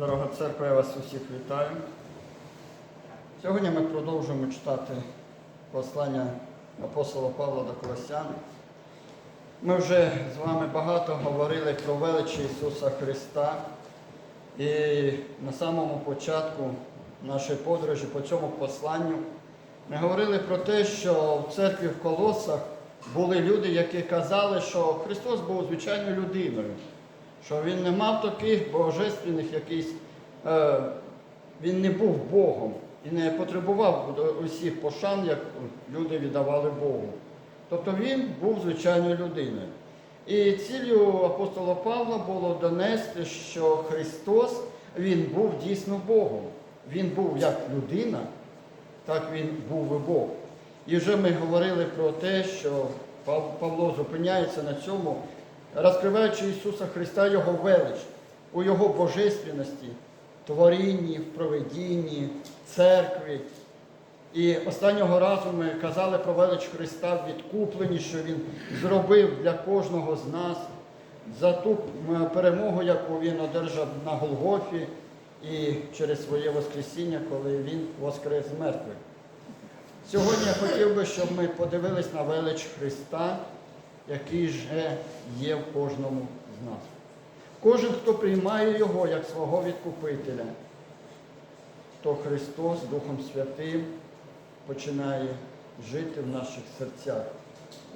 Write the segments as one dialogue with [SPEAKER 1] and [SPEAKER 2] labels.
[SPEAKER 1] Дорога церква, я вас усіх вітаю. Сьогодні ми продовжуємо читати послання апостола Павла до Колосян. Ми вже з вами багато говорили про велич Ісуса Христа. І на самому початку нашої подорожі по цьому посланню ми говорили про те, що в церкві в Колосах були люди, які казали, що Христос був звичайною людиною, що Він не мав таких божественних якісь, е, Він не був Богом і не потребував усіх пошан, як люди віддавали Богу. Тобто він був звичайною людиною. І ціллю апостола Павла було донести, що Христос Він був дійсно Богом. Він був як людина, так він був і Бог. І вже ми говорили про те, що Павло зупиняється на цьому, розкриваючи Ісуса Христа, Його велич, у Його божественності, творінні, в проведінні, церкві. І останнього разу ми казали про велич Христа в відкупленні, що Він зробив для кожного з нас за ту перемогу, яку Він одержав на Голгофі і через своє Воскресіння, коли Він воскрес з мертвих. Сьогодні я хотів би, щоб ми подивились на велич Христа, який же є в кожному з нас. Кожен, хто приймає Його як свого відкупителя, то Христос Духом Святим починає жити в наших серцях.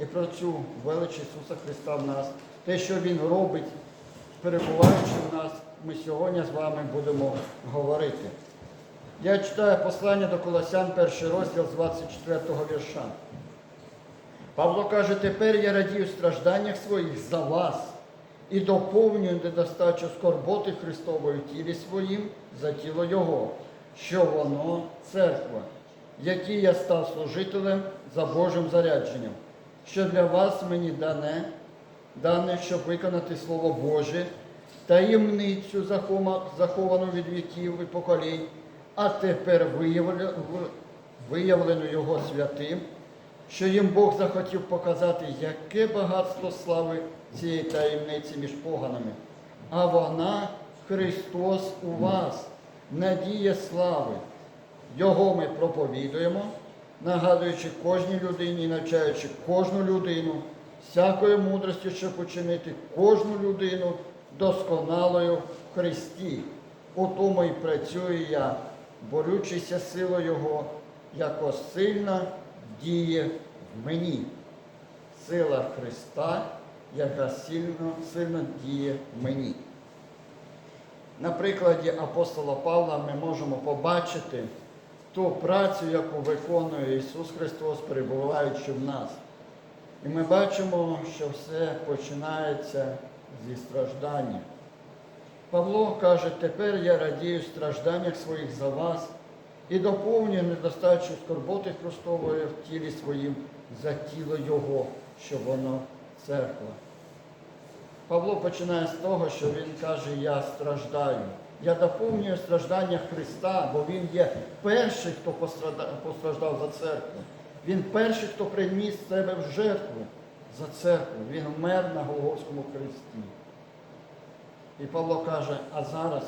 [SPEAKER 1] І про цю велич Ісуса Христа в нас, те, що Він робить, перебуваючи в нас, ми сьогодні з вами будемо говорити. Я читаю послання до Колосян, перший розділ з 24 вірша. Павло каже, тепер я радію в стражданнях своїх за вас і доповнюю недостачу скорботи Христової тілі своїм за тіло Його, що воно церква, якій я став служителем за Божим зарядженням, що для вас мені дане, дане, щоб виконати Слово Боже, таємницю заховану від віків і поколінь, а тепер виявлено Його святим, що їм Бог захотів показати, яке багатство слави цієї таємниці між поганами. А вона Христос у вас, надія слави. Його ми проповідуємо, нагадуючи кожній людині навчаючи кожну людину, всякою мудрості, щоб учинити кожну людину досконалою в Христі. У тому і працюю я, борючися силою Його, яко сильна діє в мені. Сила Христа, яка сильно, сильно діє в мені. На прикладі апостола Павла ми можемо побачити ту працю, яку виконує Ісус Христос, перебуваючи в нас. І ми бачимо, що все починається зі страждання. Павло каже, тепер я радію стражданнях своїх за вас і доповнюю недостачу скорботи Христової в тілі своїм за тіло Його, що воно церква. Павло починає з того, що він каже, я страждаю. Я доповнюю страждання Христа, бо Він є перший, хто постраждав за церкву. Він перший, хто приніс себе в жертву за церкву. Він вмер на Голгофському хресті. І Павло каже, а зараз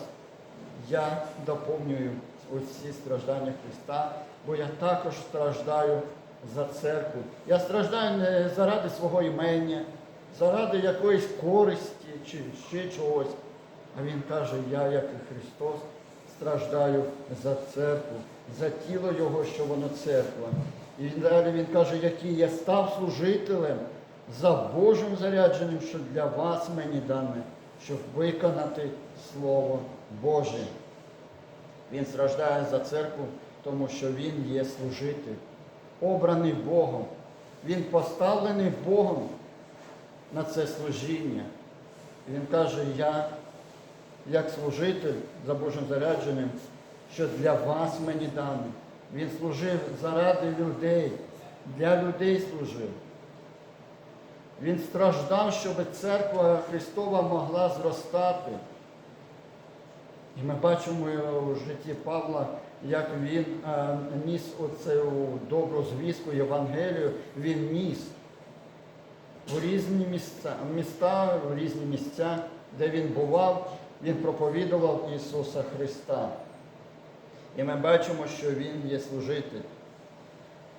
[SPEAKER 1] я доповнюю оці страждання Христа, бо я також страждаю за церкву. Я страждаю не заради свого імення, заради якоїсь користі чи ще чогось. А він каже, я, як і Христос, страждаю за церкву, за тіло Його, що воно церква. І далі він каже, який я став служителем за Божим зарядженням, що для вас мені дане, щоб виконати Слово Боже. Він страждає за церкву, тому що він є служитель, обраний Богом. Він поставлений Богом на це служіння. Він каже, я, як служитель за Божим зарядженням, що для вас мені дане. Він служив заради людей, для людей служив. Він страждав, щоб церква Христова могла зростати. І ми бачимо у житті Павла, як він е, ніс оцю добру звістку Євангелію, він ніс у різні місця, міста, в різні місця, де він бував, Він проповідував Ісуса Христа. І ми бачимо, що Він є служитель.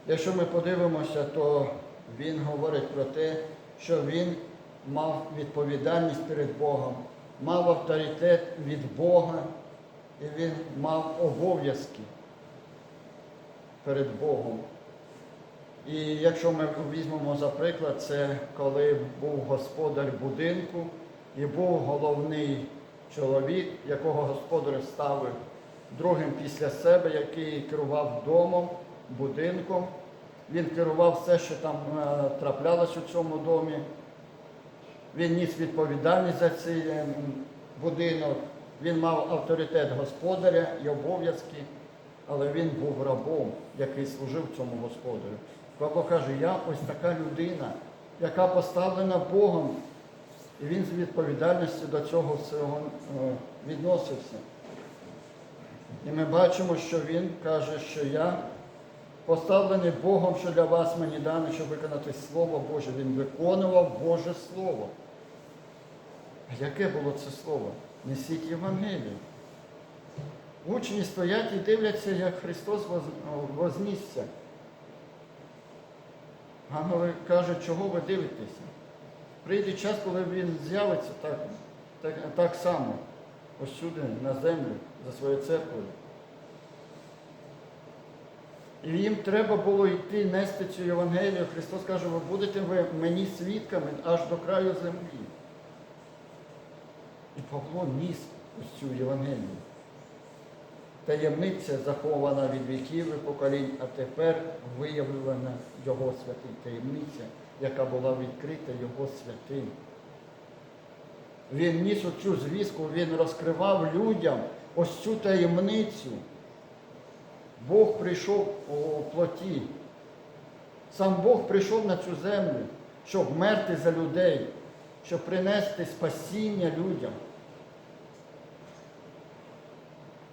[SPEAKER 1] Якщо ми подивимося, то Він говорить про те, що Він мав відповідальність перед Богом, мав авторитет від Бога, і він мав обов'язки перед Богом. І якщо ми візьмемо за приклад, це коли був господар будинку і був головний чоловік, якого господар ставив другим після себе, який керував домом, будинком. Він керував все, що там е, траплялось у цьому домі. Він ніс відповідальність за цей е, будинок, він мав авторитет господаря і обов'язки, але він був рабом, який служив цьому господарю. Павло каже, я ось така людина, яка поставлена Богом, і він з відповідальністю до цього всього е, відносився. І ми бачимо, що він каже, що я поставлений Богом, що для вас мені дано, щоб виконати Слово Боже. Він виконував Боже Слово. Яке було це слово? Несіть Євангелію. Учні стоять і дивляться, як Христос вознісся. Ангели кажуть, чого ви дивитеся? Прийде час, коли він з'явиться так, так, так само, ось сюди, на землю, за своєю церквою. І їм треба було йти нести цю Євангелію. Христос каже, ви будете ви мені свідками аж до краю землі. І Павло ніс ось цю Євангелію. Таємниця захована від віків і поколінь, а тепер виявлена Його святий таємниця, яка була відкрита Його святим. Він ніс оцю звістку, він розкривав людям ось цю таємницю. Бог прийшов у плоті. Сам Бог прийшов на цю землю, щоб мерти за людей, щоб принести спасіння людям.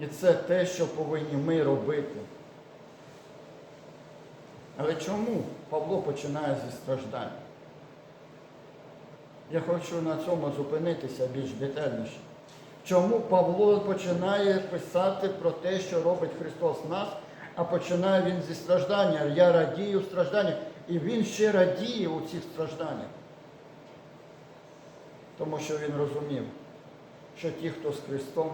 [SPEAKER 1] І це те, що повинні ми робити. Але чому Павло починає зі страждань? Я хочу на цьому зупинитися більш детальніше. Чому Павло починає писати про те, що робить Христос нас, а починає він зі страждання. Я радію стражданнях. І він ще радіє у цих стражданнях. Тому що він розумів, що ті, хто з Христом,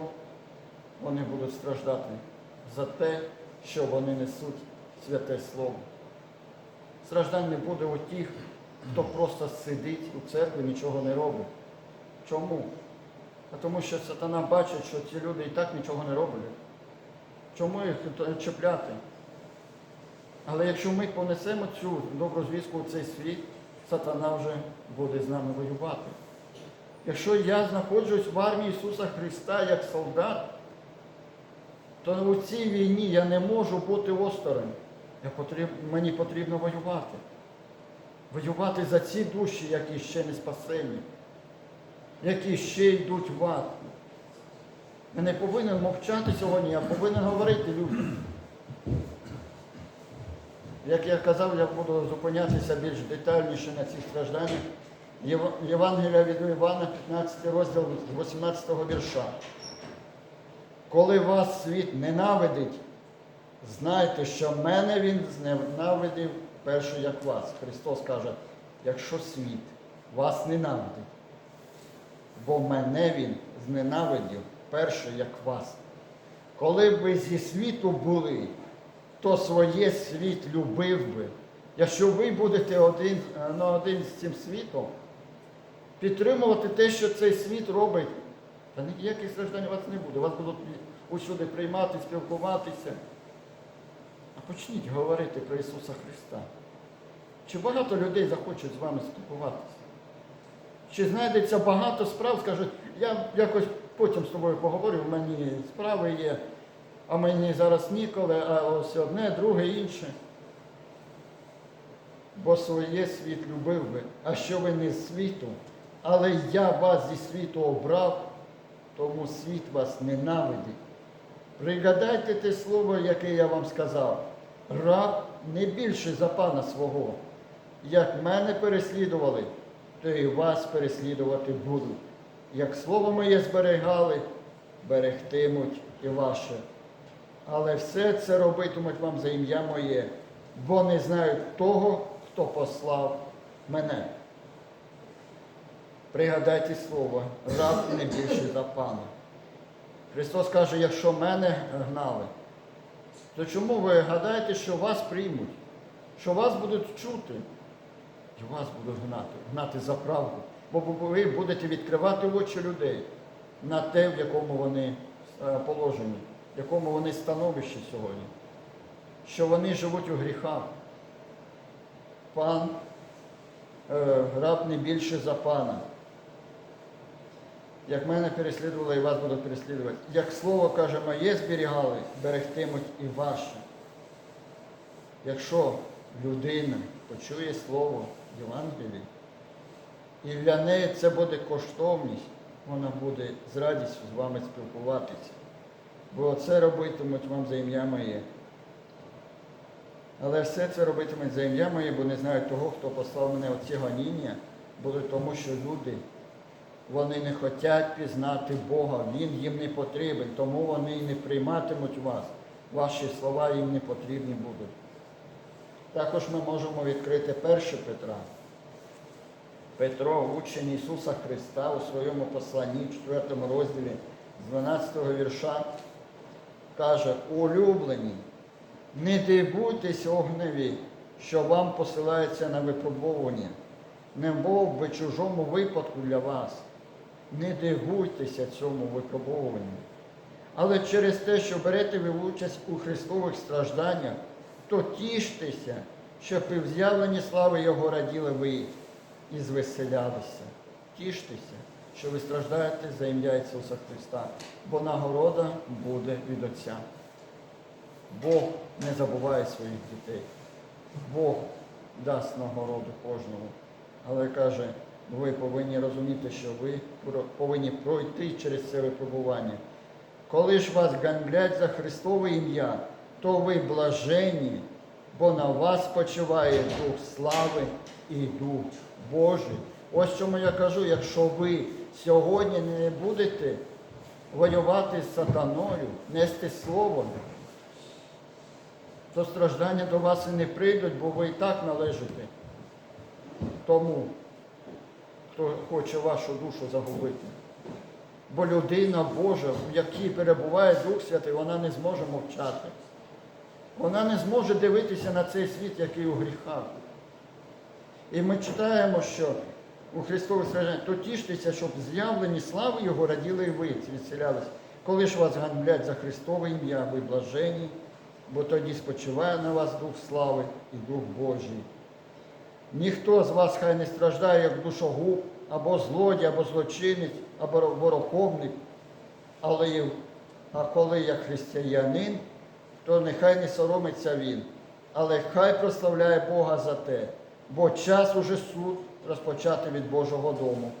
[SPEAKER 1] вони будуть страждати за те, що вони несуть святе Слово. Страждань не буде у тих, хто просто сидить у церкві, нічого не робить. Чому? А тому що сатана бачить, що ці люди і так нічого не роблять. Чому їх чіпляти? Але якщо ми понесемо цю добру звістку у цей світ, сатана вже буде з нами воювати. Якщо я знаходжусь в армії Ісуса Христа як солдат, то у цій війні я не можу бути осторонь. Я. Мені потрібно воювати. Воювати за ці душі, які ще не спасені, які ще йдуть в ад. Я не повинен мовчати сьогодні, я повинен говорити людям. Як я казав, я буду зупинятися більш детальніше на цих стражданнях. Євангелія від Івана, 15 розділ 18 вірша. Коли вас світ ненавидить, знайте, що мене він зненавидів перше, як вас. Христос каже, якщо світ вас ненавидить, бо мене він зненавидів перше, як вас. Коли б ви зі світу були, то своє світ любив би. Якщо ви будете один на один з цим світом, підтримувати те, що цей світ робить, та ніяких страждань у вас не буде. Вас будуть усюди приймати, спілкуватися. А почніть говорити про Ісуса Христа. Чи багато людей захочуть з вами спілкуватися? Чи знайдеться багато справ, скажуть, я якось потім з тобою поговорю, в мені справи є, а мені зараз ніколи, а ось одне, друге, інше. Бо своє світ любив би, а що ви не з світу, але я вас зі світу обрав, тому світ вас ненавидить. Пригадайте те слово, яке я вам сказав. Раб не більше за пана свого. Як мене переслідували, то і вас переслідувати будуть. як слово моє зберігали, берегтимуть і ваше. Але все це робитимуть вам за ім'я моє, бо не знають того, хто послав мене. Пригадайте слово, раб не більше за пана. Христос каже, якщо мене гнали, то чому ви гадаєте, що вас приймуть, що вас будуть чути? І вас будуть гнати, гнати за правду. Бо ви будете відкривати очі людей на те, в якому вони е, положенні, в якому вони становищі сьогодні, що вони живуть у гріхах. Пан е, раб не більше за пана. Як мене переслідували, і вас будуть переслідувати. Як слово каже, моє зберігали, берегтимуть і ваше. Якщо людина почує слово Євангелії, і для неї це буде коштовність, вона буде з радістю з вами спілкуватися. Бо це робитимуть вам за ім'я моє. Але все це робитимуть за ім'я моє, бо не знають того, хто послав мене оці гоніння, будуть тому, що люди, вони не хочуть пізнати Бога, Він їм не потрібен, тому вони і не прийматимуть вас. Ваші слова їм не потрібні будуть. Також ми можемо відкрити 1 Петра. Петро, учень Ісуса Христа, у своєму посланні, 4 розділі, з 12 вірша, каже, улюблені, не дивуйтесь огневі, що вам посилається на випробовування, не мов би чужому випадку для вас. Не дивуйтеся цьому випробовуванню. Але через те, що берете ви участь у Христових стражданнях, то тіштеся, щоб і в з'явленні слави Його раділи ви і звеселялися. Тіштеся, що ви страждаєте за ім'я Ісуса Христа, бо нагорода буде від Отця. Бог не забуває своїх дітей. Бог дасть нагороду кожному. Але каже, ви повинні розуміти, що ви повинні пройти через це випробування. Коли ж вас ганьблять за Христове ім'я, то ви блажені, бо на вас почиває Дух слави і Дух Божий. Ось чому я кажу, якщо ви сьогодні не будете воювати з сатаною, нести слово, то страждання до вас і не прийдуть, бо ви і так належите тому, хто хоче вашу душу загубити. Бо людина Божа, в якій перебуває Дух Святий, вона не зможе мовчати. Вона не зможе дивитися на цей світ, який у гріхах. І ми читаємо, що у Христові стражданні, то тіштеся, щоб з'явлені слави Його раділи і ви відселялись. Коли ж вас ганблять за Христове ім'я, ви блажені, бо тоді спочиває на вас Дух слави і Дух Божий. Ніхто з вас хай не страждає, як душогуб, або злодій, або злочинець, або вороховник, але а коли як християнин, то нехай не соромиться він, але хай прославляє Бога за те, бо час уже суд розпочати від Божого дому.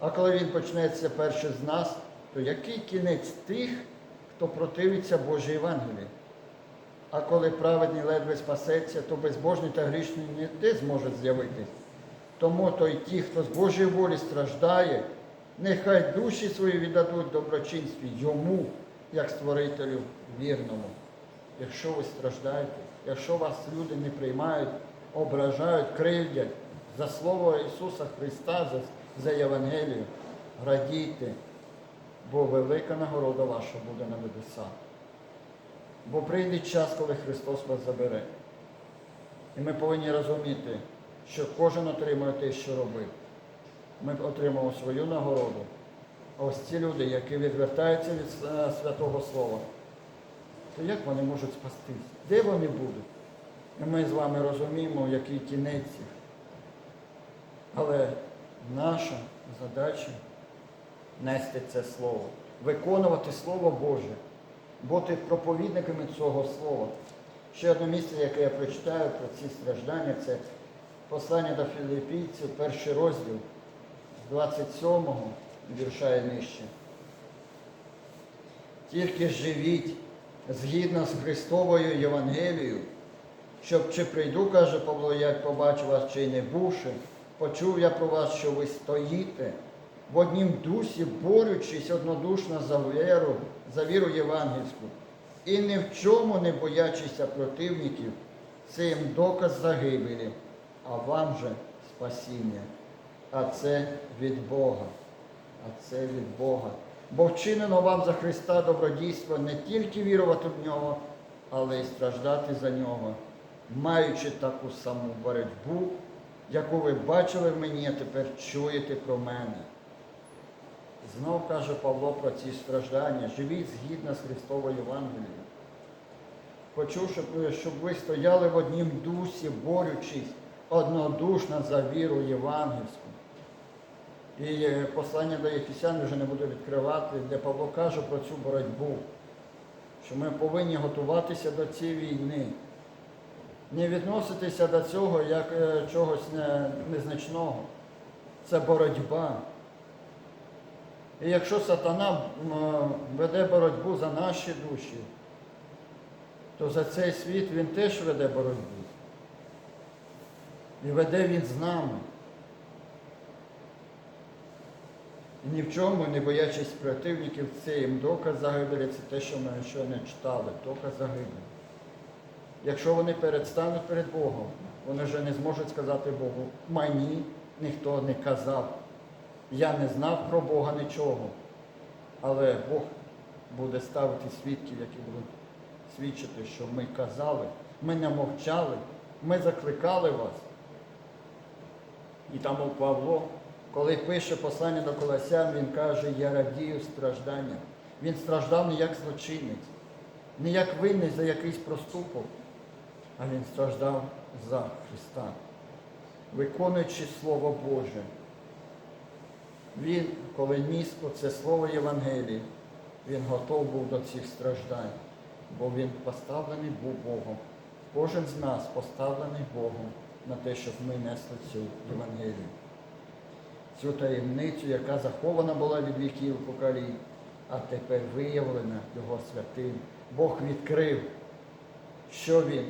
[SPEAKER 1] А коли він почнеться перший з нас, то який кінець тих, хто противиться Божій Євангелії? А коли праведний ледве спасеться, то безбожний та грішний ніде зможе з'явитись. Тому то й ті, хто з Божої волі страждає, нехай душі свої віддадуть доброчинстві йому, як створителю вірному. Якщо ви страждаєте, якщо вас люди не приймають, ображають, кривдять за слово Ісуса Христа, за, за Євангелію, радійте, бо велика нагорода ваша буде на небесах. Бо прийде час, коли Христос вас забере. І ми повинні розуміти, що кожен отримує те, що робив. Ми отримаємо свою нагороду. А ось ці люди, які відвертаються від е, святого Слова, то як вони можуть спастись? Де вони будуть? І ми з вами розуміємо, який кінець. Але наша задача нести це слово, виконувати Слово Боже, бути проповідниками цього слова. Ще одне місце, яке я прочитаю про ці страждання, це послання до філіппійців, перший розділ з 27-го вірша нижче. Тільки живіть згідно з Христовою Євангелією, щоб чи прийду, каже Павло, як побачу вас, чи не бувши, почув я про вас, що ви стоїте, в однім дусі, борючись однодушно за віру, за віру євангельську, і ні в чому не боячися противників, це їм доказ загибелі, а вам же спасіння. А це від Бога. А це від Бога. Бо вчинено вам за Христа добродійство не тільки вірувати в нього, але й страждати за нього, маючи таку саму боротьбу, яку ви бачили в мені, а тепер чуєте про мене. Знов каже Павло про ці страждання. Живіть згідно з Христовою Євангелією. Ви- щоб ви стояли в однім дусі, борючись однодушно за віру євангельську. І е, послання до Єфесян вже не буду відкривати, де Павло каже про цю боротьбу, що ми повинні готуватися до цієї війни, не відноситися до цього як е, чогось незначного. Це боротьба. І якщо сатана веде боротьбу за наші душі, то за цей світ він теж веде боротьбу. І веде він з нами. І ні в чому, не боячись противників, це їм доказ загибелі, це те, що ми щойно читали, доказ загибелі. Якщо вони передстануть перед Богом, вони вже не зможуть сказати Богу, мені ніхто не казав. Я не знав про Бога нічого. Але Бог буде ставити свідків, які будуть свідчити, що ми казали, ми не мовчали, ми закликали вас. І там у Павло, коли пише послання до Колосян, він каже, я радію стражданням. Він страждав не як злочинець, не як винний за якийсь проступок, а він страждав за Христа, виконуючи Слово Боже. Він, коли ніс оце слово Євангелії, він готов був до цих страждань, бо він поставлений був Богом. Кожен з нас поставлений Богом на те, щоб ми несли цю Євангелію. Цю таємницю, яка захована була від віків поколінь, а тепер виявлена Його святим. Бог відкрив, що Він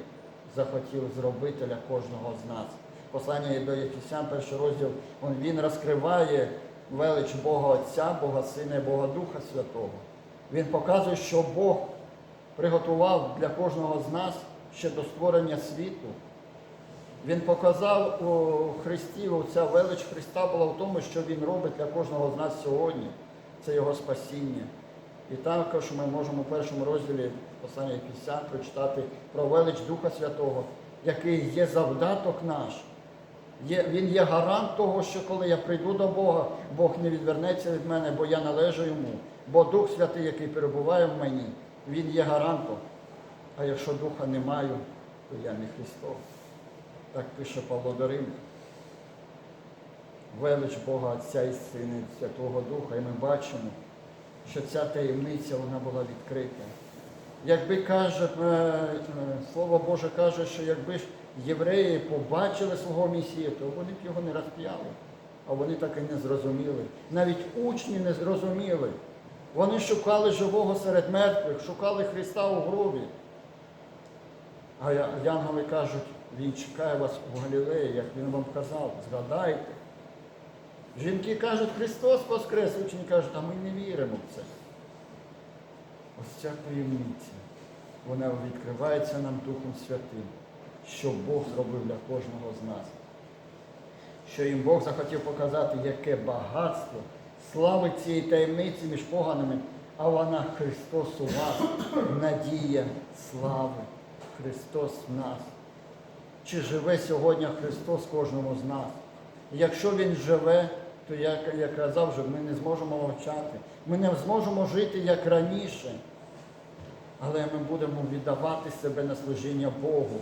[SPEAKER 1] захотів зробити для кожного з нас. Послання до Єфесян, перший розділ, він розкриває велич Бога Отця, Бога Сина і Бога Духа Святого. Він показує, що Бог приготував для кожного з нас ще до створення світу. Він показав у Христі, ця велич Христа була в тому, що Він робить для кожного з нас сьогодні. Це Його спасіння. І також ми можемо у першому розділі послання Ефесян прочитати про велич Духа Святого, який є завдаток наш. Є, він є гарант того, що коли я прийду до Бога, Бог не відвернеться від мене, бо я належу йому. Бо Дух Святий, який перебуває в мені, він є гарантом. А якщо Духа не маю, то я не Христос. Так пише Павло до Римлян. Велич Бога Отця і Сина і Святого Духа, і ми бачимо, що ця таємниця вона була відкрита. Якби каже, е, е, Слово Боже каже, що якби ж євреї побачили свого Месію, то вони б його не розп'яли. А вони так і не зрозуміли. Навіть учні не зрозуміли. Вони шукали живого серед мертвих, шукали Христа у гробі. А янголи кажуть, він чекає вас у Галілеї, як він вам казав, згадайте. Жінки кажуть, Христос Воскрес, учні кажуть, а ми не віримо в це. Ось ця таємниця, вона відкривається нам Духом Святим, що Бог зробив для кожного з нас. Що їм Бог захотів показати, яке багатство, слави цієї таємниці між поганими, а вона Христос у вас, надія слави, Христос в нас. Чи живе сьогодні Христос кожному з нас? Якщо Він живе, то як я казав, вже ми не зможемо мовчати. Ми не зможемо жити як раніше. Але ми будемо віддавати себе на служіння Богу.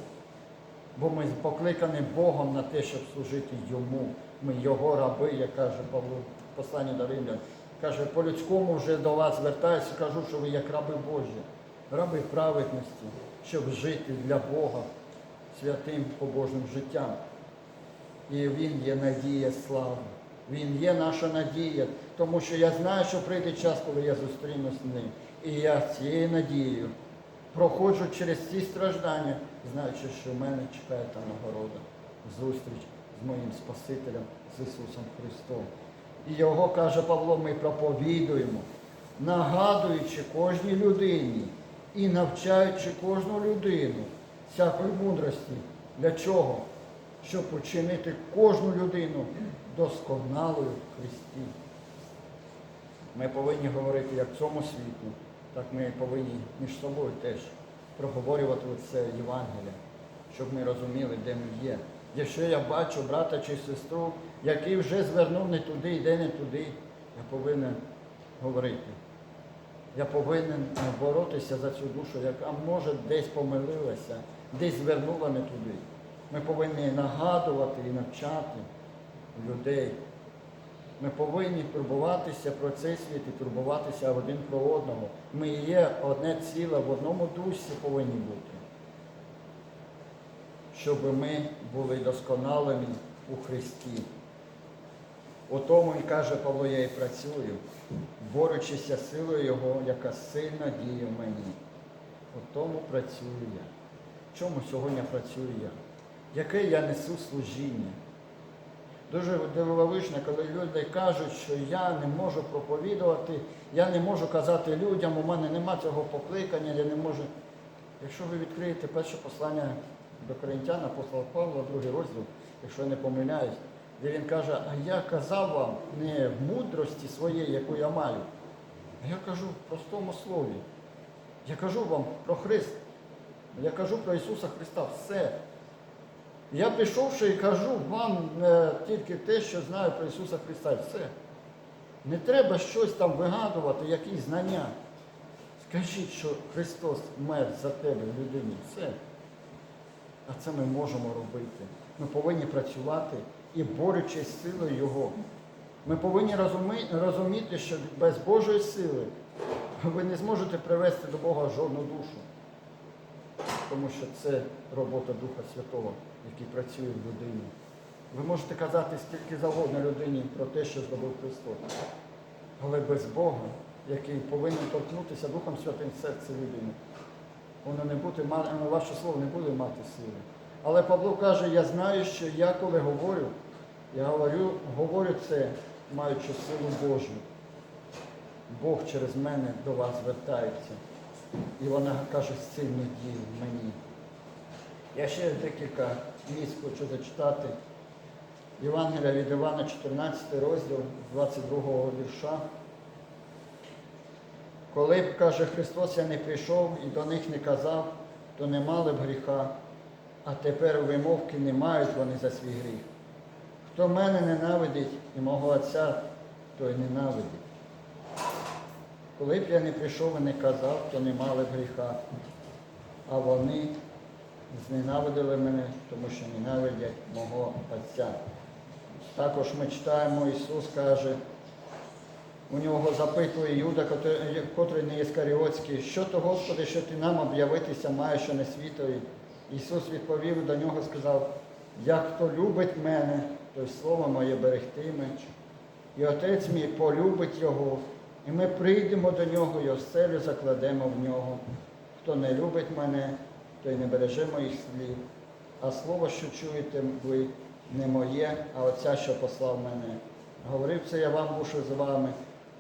[SPEAKER 1] Бо ми покликані Богом на те, щоб служити Йому. Ми Його раби, як каже Павло в посланні до Римлян. Каже, по-людському вже до вас звертаюся, кажу, що ви як раби Божі, раби праведності, щоб жити для Бога святим побожним життям. І Він є надія слави. Він є наша надія, тому що я знаю, що прийде час, коли я зустрінусь з ним. І я цією надією проходжу через ці страждання, знаючи, що в мене чекає та нагорода, зустріч з моїм Спасителем, з Ісусом Христом. І його, каже Павло, ми проповідуємо, нагадуючи кожній людині і навчаючи кожну людину всякої мудрості. Для чого? Щоб учинити кожну людину досконалою в Христі. Ми повинні говорити як в цьому світу, так ми повинні між собою теж проговорювати це Євангелія, щоб ми розуміли, де ми є. Якщо я бачу брата чи сестру, який вже звернув не туди, йде не туди, я повинен говорити. Я повинен боротися за цю душу, яка може десь помилилася, десь звернула не туди. Ми повинні нагадувати і навчати людей. Ми повинні турбуватися про цей світ і турбуватися один про одного. Ми є одне ціле, в одному дусі повинні бути. Щоб ми були досконалими у Христі. У тому і каже Павло, я і працюю, борючися силою Його, яка сильно діє в мені. У тому працюю я. Чому сьогодні працюю я? Яке я несу служіння? Дуже дивовижно, коли люди кажуть, що я не можу проповідувати, я не можу казати людям, у мене нема цього покликання, я не можу. Якщо ви відкриєте перше послання до Коринтян, апостола Павла, другий розділ, якщо я не помиляюсь, де він каже, а я казав вам не в мудрості своєї, яку я маю, а я кажу в простому слові. Я кажу вам про Христ. Я кажу про Ісуса Христа. Все. Я прийшовши і кажу вам е, тільки те, що знаю про Ісуса Христа. Все. Не треба щось там вигадувати, якісь знання. Скажіть, що Христос мер за тебе, людині. Все. А це ми можемо робити. Ми повинні працювати і борючись з силою Його. Ми повинні розуміти, що без Божої сили ви не зможете привести до Бога жодну душу. Тому що це робота Духа Святого, який працює в людині. Ви можете казати скільки завгодно людині про те, що зробив Христос. Але без Бога, який повинен торкнутися Духом Святим серце людини, воно не буде, ма- ваше слово не буде мати сили. Але Павло каже, я знаю, що я коли говорю, я говорю, говорю це, маючи силу Божу. Бог через мене до вас звертається. І вона каже, сильно діє в мені. Я ще декілька місць хочу зачитати. Євангелія від Івана, 14 розділ, 22 вірша. Коли б, каже Христос, я не прийшов і до них не казав, то не мали б гріха, а тепер вимовки не мають вони за свій гріх. Хто мене ненавидить і мого Отця, той ненавидить. Коли б я не прийшов і не казав, то не мали б гріха. А вони зненавидили мене, тому що ненавидять мого Отця. Також ми читаємо, Ісус каже, у нього запитує Юда, котрий- не Іскаріотський, що то, Господи, що ти нам об'явитися маєш, що не світові. Ісус відповів до нього, сказав, як хто любить мене, той слово моє берегтиме. І Отець мій полюбить його, і ми прийдемо до нього, і оселю закладемо в нього. Хто не любить мене, той не береже моїх слів. А слово, що чуєте ви, не моє, а Отця, що послав мене. Говорив це я вам, бувши з вами.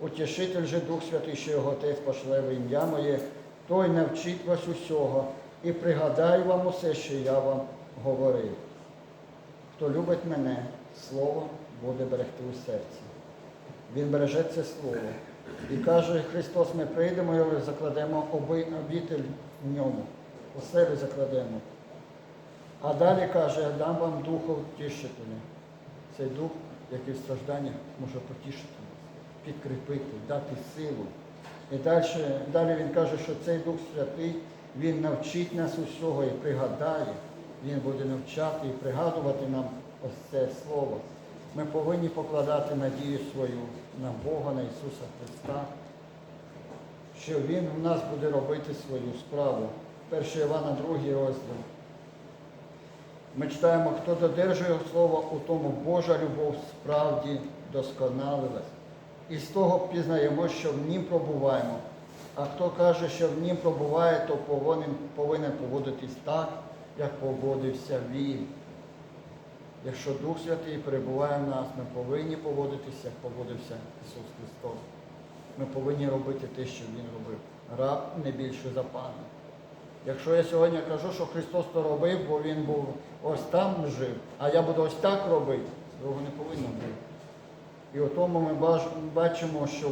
[SPEAKER 1] Утішитель же Дух Святий, що його Отець пошле в ім'я моє, той навчить вас усього і пригадаю вам усе, що я вам говорив. Хто любить мене, слово буде берегти у серці. Він береже це слово. І каже Христос, ми прийдемо і закладемо обітель в ньому, оселю закладемо. А далі каже, я дам вам духу втішителя. Цей дух, який в стражданнях може потішити підкріпити, дати силу. І далі, далі він каже, що цей Дух Святий, він навчить нас усього і пригадає. Він буде навчати і пригадувати нам ось це слово. Ми повинні покладати надію свою на Бога, на Ісуса Христа, що Він в нас буде робити свою справу. 1 Івана, 2 розділ. Ми читаємо, хто додержує Слово, у тому Божа любов справді досконалилась. І з того пізнаємо, що в нім пробуваємо. А хто каже, що в нім пробуває, то повинен, повинен поводитись так, як поводився він. Якщо Дух Святий перебуває в нас, ми повинні поводитися, як поводився Ісус Христос. Ми повинні робити те, що Він робив. Раб не більше за пана. Якщо я сьогодні кажу, що Христос то робив, бо Він був ось там жив, а я буду ось так робити, цього не повинно бути. І у тому ми бачимо, що,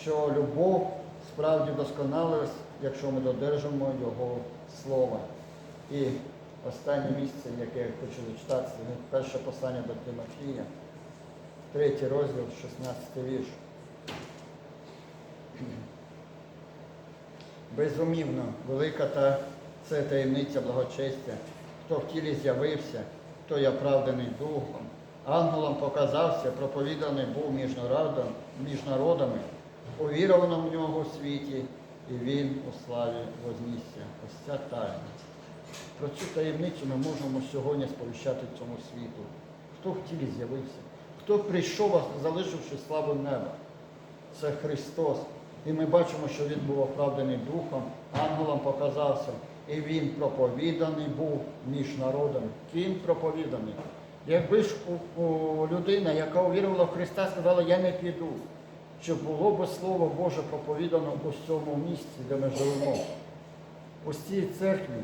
[SPEAKER 1] що любов справді досконалилась, якщо ми додержимо Його слова. І останнє місце, яке я хочу зачитати, це перше послання до Тимофія, третій розділ, 16 вірш. Безумівно, велика та це таємниця благочестя. Хто в тілі з'явився, той є оправданий духом. Ангелом показався, проповіданий був між народами, увіровано в нього у світі, і він у славі вознісся. Ось ця тайна. Про цю таємницю ми можемо сьогодні сповіщати цьому світу. Хто в тілі з'явився, хто прийшов, залишивши славу неба. Це Христос. І ми бачимо, що Він був оправданий Духом, ангелом показався. І він проповіданий був між народами. Ким проповіданий? Якби ж у, у людина, яка увірувала в Христа, сказала, я не піду, чи було б Слово Боже проповідано у цьому місці, де ми живемо, у цій церкві,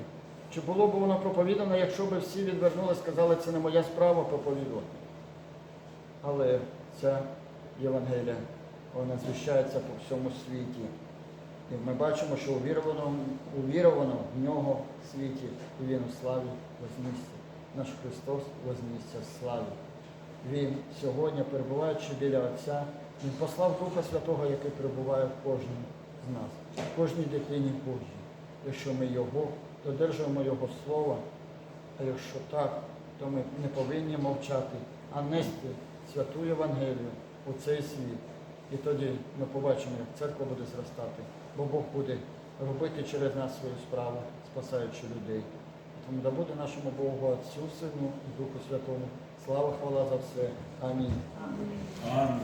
[SPEAKER 1] чи було б воно проповідано, якщо б всі відвернули, сказали, це не моя справа проповідувати. Але ця Євангелія, вона звіщається по всьому світі. І ми бачимо, що увірвано, увірвано в нього в світі, і він у славі вознісся. Наш Христос вознісся в славі. Він сьогодні, перебуваючи біля Отця, Він послав Духа Святого, який перебуває в кожному з нас, в кожній дитині Божій. Якщо ми Його додержуємо Його Слова, а якщо так, то ми не повинні мовчати, а нести святу Євангелію у цей світ. І тоді ми побачимо, як церква буде зростати, бо Бог буде робити через нас свою справу, спасаючи людей. Тому да буде нашому Богу Отцю, Сину і Духу Святому. Слава, хвала за все. Амінь.
[SPEAKER 2] Амінь.